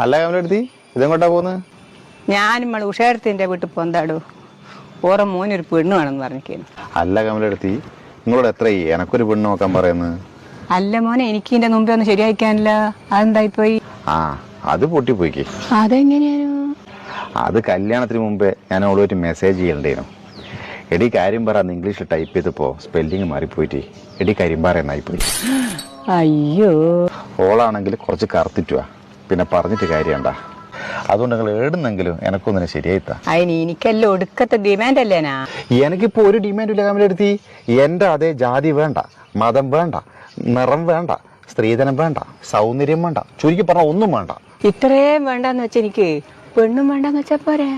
അല്ല കമലെടുത്തി ഇതെങ്ങോട്ടാ പോകുന്നത് ഞാൻ നമ്മൾ ഉഷാരത്തിന്റെ വീട്ടിൽ പോന്താടു ഓറെ മോനൊരു പെണ്ണ് വേണമെന്ന് പറഞ്ഞിരിക്കുന്നു. അല്ല കമലെടുത്തി നിങ്ങളോട് എത്ര എനക്കൊരു പെണ്ണ് നോക്കാൻ പറയുന്നത് അല്ല മോനെ എനിക്ക് ഇതിന്റെ മുമ്പേ ഒന്ന് ശരിയാക്കാനില്ല അതെന്തായിപ്പോയി? ആ അത് പൊട്ടിപ്പോയിക്കേ. അതെങ്ങനെയാണ് അത് കല്യാണത്തിന് മുമ്പേ ഞാൻ അവളോട്ട് മെസ്സേജ് ചെയ്യണ്ടേനു എടി കാര്യം പറ ഇംഗ്ലീഷിൽ ടൈപ്പ് ചെയ്തപ്പോ സ്പെല്ലിങ് മാറിപ്പോയിട്ട്. എടി കാര്യം എന്നായിപ്പോയി. അയ്യോ. ഓളാണെങ്കിൽ കുറച്ച് കറുത്തിട്ടുവാ. പിന്നെ പറഞ്ഞിട്ട് കാര്യണ്ട അതുകൊണ്ട് നിങ്ങൾ ഏടുന്നെങ്കിലും എനക്കൊന്നിനെ ശരിയായിത്താ. അതിന് എനിക്കെല്ലാം ഒടുക്കത്തെ ഡിമാൻഡ് അല്ലേനാ എനിക്കിപ്പോ ഒരു ഡിമാൻഡ് ഇല്ല കമലെടുത്തി എന്റെ അതേ ജാതി വേണ്ട മതം വേണ്ട നിറം വേണ്ട സ്ത്രീധനം വേണ്ട സൗന്ദര്യം വേണ്ട ചുരുക്കി പറഞ്ഞ ഒന്നും വേണ്ട. ഇത്രയും വേണ്ടെന്ന് വെച്ച എനിക്ക് പെണ്ണും വേണ്ടെന്ന് വെച്ചാ പോരെ?